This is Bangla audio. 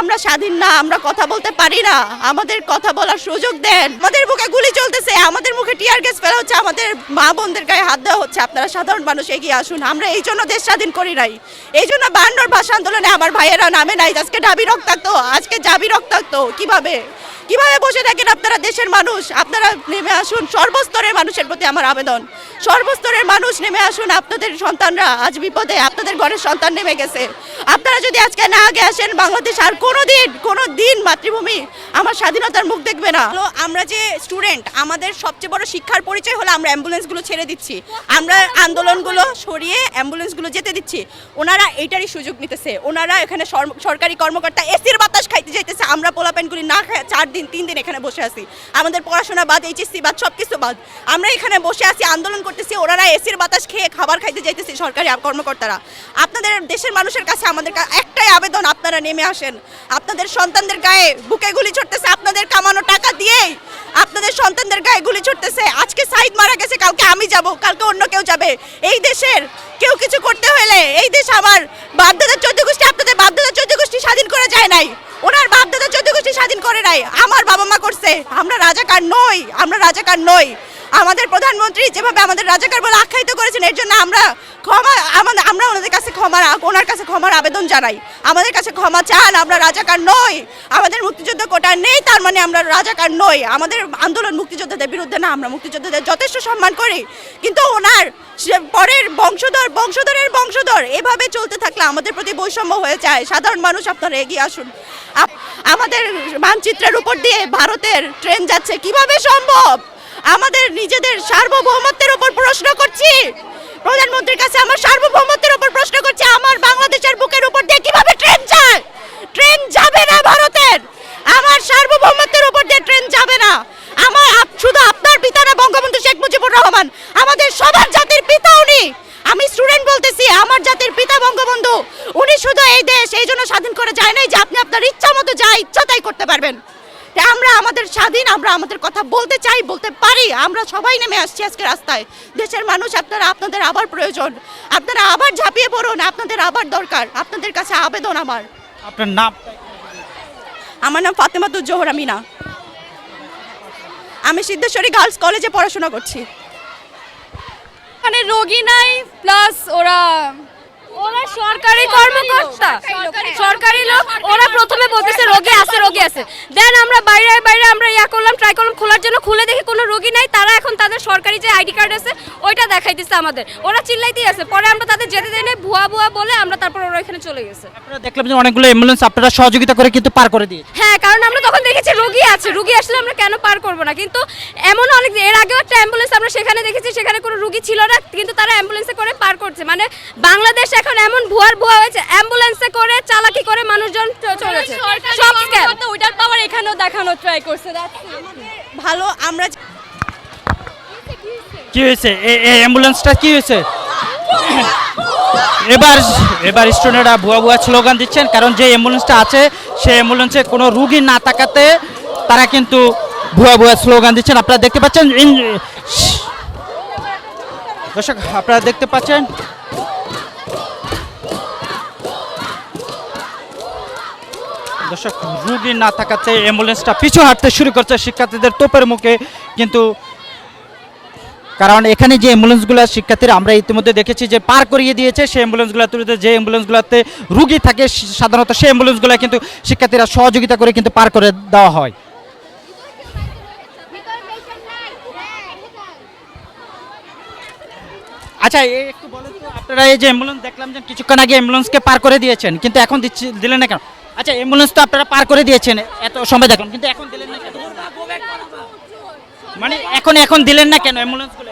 আমরা স্বাধীন না, আমরা কথা বলতে পারি না। আমাদের কথা বলার সুযোগ দেন। আমাদের মুখে গুলি চলতেছে, আমাদের মুখে টিয়ার গ্যাস ফেলা হচ্ছে, আমাদের মা বোনদের গায়ে হাত দেওয়া হচ্ছে। আপনারা সাধারণ মানুষ এগিয়ে আসুন, আমরা এই জন্য দেশ স্বাধীন করি নাই। এই জন্য বায়ান্নর ভাষা আন্দোলনে আমার ভাইয়েরা নামে নাই। আজকে ডাবি রক্তাক্ত, আজকে যাবি রক্তাক্ত, কীভাবে? কীভাবে বসে থাকেন আপনারা দেশের মানুষ? আপনারা নেমে আসুন, সর্বস্তরের মানুষের প্রতি আমার আবেদন। সর্বস্তরের মানুষ নেমে আসুন, আপনাদের সন্তানরা আজ বিপদে, আপনাদের ঘরের সন্তান নেমে গেছে। আপনারা যদি আজকে না আগে আসেন, বাংলাদেশ আর কোনো দিন কোনো দিন মাতৃভূমি আমার স্বাধীনতার মুখ দেখবে না। আমরা যে স্টুডেন্ট, আমাদের সবচেয়ে বড় শিক্ষার পরিচয় হলো আমরা অ্যাম্বুলেন্সগুলো ছেড়ে দিচ্ছি। আমরা আন্দোলনগুলো সরিয়ে অ্যাম্বুলেন্সগুলো যেতে দিচ্ছি। ওনারা এইটারই সুযোগ নিতেছে। ওনারা এখানে সরকারি কর্মকর্তা, এসির বাতাস খাইতে যাইতেছে। আমরা পোলাপেনগুলি না চার দিন তিন দিন এখানে বসে আছি। আমাদের পড়াশোনা বাদ এইচএসসি বাদ সব কিছু বাদ। আমরা এখানে বসে আছি, আন্দোলন করতেছি, ওনারা এসির বাতাস খেয়ে খাবার খাইতে যাইতেছি সরকারি কর্মকর্তারা। আপনাদের দেশের মানুষের কাছে আমাদের একটাই আবেদন, আপনারা নেমে আসেন। আপনাদের সন্তানদের গায়ে বুকে গুলি ছড়তেছে আপনাদের কামানো টাকা দিয়েই আপনাদের সন্তানদের গায়ে গুলি ছুটতেছে। আজকে সাইদ মারা গেছে, কালকে আমি যাব, কালকে অন্য কেউ যাবে। এই দেশের কেউ কিছু করতে হলে, এই দেশ আমার বাপদাদার চোদ্দ গোষ্ঠী, আপনাদের বাপদাদার চোদ্দ গোষ্ঠী স্বাধীন করে যায় নাই ওনার বাপদাদার চোদ্দ গোষ্ঠী স্বাধীন করে নাই, আমার বাবা মা করছে। আমরা রাজাকার নই, আমরা রাজাকার নই। আমাদের প্রধানমন্ত্রী যেভাবে আমাদের রাজাকার বলে আখ্যায়িত করেছেন, এর জন্য আমরা ক্ষমা, আমাদের, আমরা ওনাদের কাছে ক্ষমার ওনার কাছে ক্ষমার আবেদন জানাই। আমাদের কাছে ক্ষমা চান, আমরা রাজাকার নই। আমাদের মুক্তিযুদ্ধ কোটা নেই, তার মানে আমরা রাজাকার নই। আমাদের আন্দোলন মুক্তিযোদ্ধাদের বিরুদ্ধে না, আমরা মুক্তিযোদ্ধাদের যথেষ্ট সম্মান করি। কিন্তু ওনার সে পরের বংশধর, বংশধরের বংশধর। এভাবে চলতে থাকলে আমাদের প্রতি বৈষম্য হয়ে যায়। সাধারণ মানুষ আপনারা এগিয়ে আসুন। আমাদের মানচিত্রের উপর দিয়ে ভারতের ট্রেন যাচ্ছে। কীভাবে সম্ভব? আমাদের নিজেদের সার্বভৌমত্বের উপর প্রশ্ন করছি। প্রধানমন্ত্রীর কাছে আমার সার্বভৌমত্বের উপর প্রশ্ন করছি আমার বাংলাদেশের বুকের উপর দিয়ে কীভাবে ট্রেন যায় ট্রেন যাবে না ভারতের আমার সার্বভৌমত্বের উপর দিয়ে ট্রেন যাবে না আমার আপ- শুধু আপনার পিতা না বঙ্গবন্ধু শেখ মুজিবুর রহমান আমাদের সবার জাতির পিতা উনি আমি স্টুডেন্ট বলতেছি আমার জাতির পিতা বঙ্গবন্ধু উনি শুধু এই দেশ এই জন্য স্বাধীন করে যায় নাই যে আপনি আপনার ইচ্ছা মতো যা ইচ্ছা তাই করতে পারবেন। আমরা আমাদের স্বাধীন আমরা আমাদের কথা বলতে চাই বলতে পারি। আমরা সবাই নেমে আসছি আজকে রাস্তায়। দেশের মানুষ আপনারা আপনাদের আবার প্রয়োজন। আপনারা আবার ঝাঁপিয়ে পড়ুন আপনাদের আবার দরকার। আপনাদের কাছে আবেদন আমার। আপনার নাম? আমার নাম ফাতেমা জোহরা মিনা। আমি সিদ্ধেশ্বরী গার্লস কলেজে পড়াশোনা করছি। এখানে রোগী নাই প্লাস ওরা ওরা সরকারি কর্মকর্তা। সরকারি লোক ওরা প্রথমে বলতেছে রোগী আছে রোগী আছে। দেন আমরা বাইরে বাইরে আমরা ইয়া করলাম ট্রাই করলাম খোলার জন্য খুলে দেখি কোনো রোগী নাই। তারা এখন তাদের সরকারি যে আইডি কার্ড আছে ওইটা দেখাইতেছে আমাদের। ওরা চিল্লাইতেই আছে। পরে আমরা তাদের যেতে দেয় ভুয়া ভুয়া বলে আমরা তারপর ওরা এখানে চলে গেছে। আপনারা দেখলাম যে অনেকগুলো অ্যাম্বুলেন্স আপনারা সহযোগিতা করে কিন্তু পার করে দিয়ে। হ্যাঁ কারণ আমরা তখন দেখেছি রোগী আছে। রোগী আসলে আমরা কেন পার করব না? কিন্তু এমন অনেক এর আগেও একটা অ্যাম্বুলেন্স আমরা সেখানে দেখেছি সেখানে কোনো রোগী ছিল না কিন্তু তারা অ্যাম্বুলেন্সে করে পার করছে মানে বাংলাদেশ এখন এমন ভুয়ার ভুয়া হয়েছে অ্যাম্বুলেন্সে করে চালাকি করে মানুষজন চলেছে। সব ওইটার পাওয়ার এখানেও দেখানো ট্রাই করছে ভালো আমরা কি হয়েছে? এই অ্যাম্বুলেন্সটা কি হয়েছে? এবার এবার স্টুডেন্টরা ভুয়া ভুয়া স্লোগান দিচ্ছেন কারণ যে অ্যাম্বুলেন্সটা আছে সেই অ্যাম্বুলেন্সে কোনো রুগী না তাকাতে তারা কিন্তু ভুয়া ভুয়া স্লোগান দিচ্ছেন। আপনারা দেখতে পাচ্ছেন দর্শক আপনারা দেখতে পাচ্ছেন দর্শক, রুগী না থাকাতে অ্যাম্বুলেন্সটা পিছু হাঁটতে শুরু করছে। শিক্ষার্থীদের তোপের মুখে কিন্তু কারণ এখানে যে অ্যাম্বুলেন্সগুলো শিক্ষার্থীরা আমরা ইতিমধ্যে দেখেছি যে পার করিয়ে দিয়েছে, সেই অ্যাম্বুলেন্সগুলো তুলে যে অ্যাম্বুলেন্সগুলোতে রুগী থাকে সাধারণত সেই অ্যাম্বুলেন্সগুলো কিন্তু শিক্ষার্থীরা সহযোগিতা করে কিন্তু পার করে দেওয়া হয়। আচ্ছা একটু বলেন তো, আপনারা এই যে অ্যাম্বুলেন্স দেখলাম যে কিছুক্ষণ আগে অ্যাম্বুলেন্সকে পার করে দিয়েছেন, কিন্তু এখন দিচ্ছি, দিলেন না কেন? আচ্ছা অ্যাম্বুলেন্স তো আপনারা পার করে দিয়েছেন, এত সময় দেখলাম, কিন্তু এখন দিলেন না মানে এখন এখন দিলেন না কেন অ্যাম্বুলেন্সগুলো